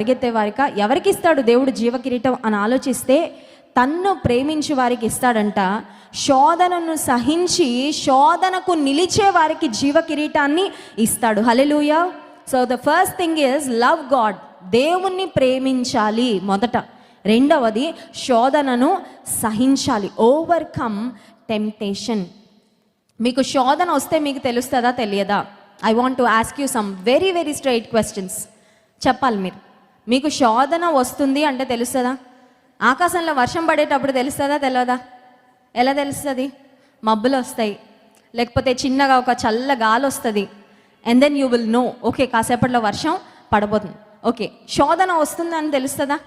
పరిగెత్తే వారిక ఎవరికి ఇస్తాడు దేవుడు జీవ కిరీటం అని ఆలోచిస్తే తన్ను ప్రేమించి వారికి ఇస్తాడంట. శోధనను సహించి శోధనకు నిలిచే వారికి జీవ కిరీటాన్ని ఇస్తాడు. Hallelujah so the first thing is love God దేవుణ్ణి ప్రేమించాలి మొదట. రెండవది శోధనను సహించాలి. ఓవర్కమ్ టెంప్టేషన్ మీకు శోధన వస్తే మీకు తెలుస్తుందా తెలియదా? I want to ask you some very very straight questions చెప్పాలి మీరు. మీకు శోధన వస్తుంది అంటే తెలుస్తుందా? ఆకాశంలో వర్షం పడేటప్పుడు తెలుస్తుందా తెలియదా ఎలా తెలుస్తుంది? మబ్బులు వస్తాయి. లేకపోతే చిన్నగా ఒక చల్ల గాలి వస్తుంది. And then you will know okay కాసేపట్లో వర్షం పడబోతుంది. ఓకే శోధన వస్తుందా అని తెలుస్తుందా?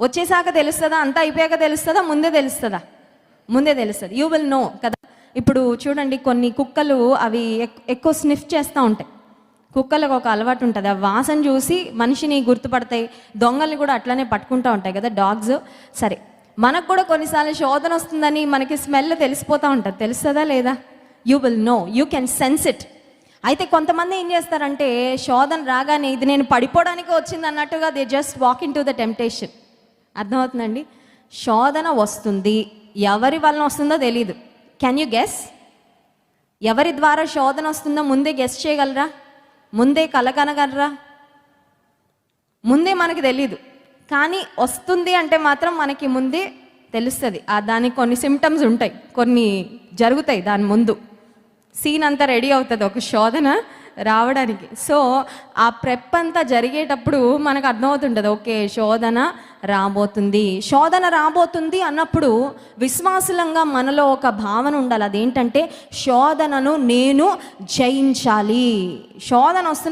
వచ్చేసాక తెలుస్తుందా? అంతా అయిపోయాక తెలుస్తుందా? ముందే తెలుస్తుందా? ముందే తెలుస్తుంది. యూ విల్ నో కదా. ఇప్పుడు చూడండి కొన్ని కుక్కలు అవి ఎక్- ఎక్కువ స్నిఫ్ చేస్తూ ఉంటాయి. కుక్కలకు ఒక అలవాటు ఉంటుంది. ఆ వాసన చూసి మనిషిని గుర్తుపడతాయి. దొంగల్ని కూడా అట్లనే పట్టుకుంటూ ఉంటాయి కదా డాగ్స్. సరే మనకు కూడా కొన్నిసార్లు శోధన వస్తుందని మనకి స్మెల్ తెలిసిపోతూ ఉంటుంది. తెలుస్తుందా లేదా? You will know you can sense it అయితే కొంతమంది ఏం చేస్తారంటే శోధన రాగానే ఇది నేను పడిపోవడానికి వచ్చింది అన్నట్టుగా they just walk into the temptation అర్థమవుతుందండి? శోధన వస్తుంది. ఎవరి వలన వస్తుందో తెలియదు కెన్ యూ గెస్ ఎవరి ద్వారా శోధన వస్తుందో ముందే గెస్ చేయగలరా? ముందే కలగనగలరా ముందే మనకి తెలియదు కానీ వస్తుంది అంటే మాత్రం మనకి ముందే తెలుస్తుంది. ఆ దానికి కొన్ని సిమ్టమ్స్ ఉంటాయి. కొన్ని జరుగుతాయి దాని ముందు. సీన్ అంతా రెడీ అవుతుంది. ఒక శోధన. రావడానికి. సో ఆ ప్రెప్ అంతా జరిగేటప్పుడు మనకు అర్థమవుతుంటుంది ఓకే శోధన రాబోతుంది. శోధన రాబోతుంది అన్నప్పుడు విశ్వాసులంగా మనలో ఒక భావన ఉండాలి. అదేంటంటే శోధనను నేను జయించాలి. శోధన వస్తున్న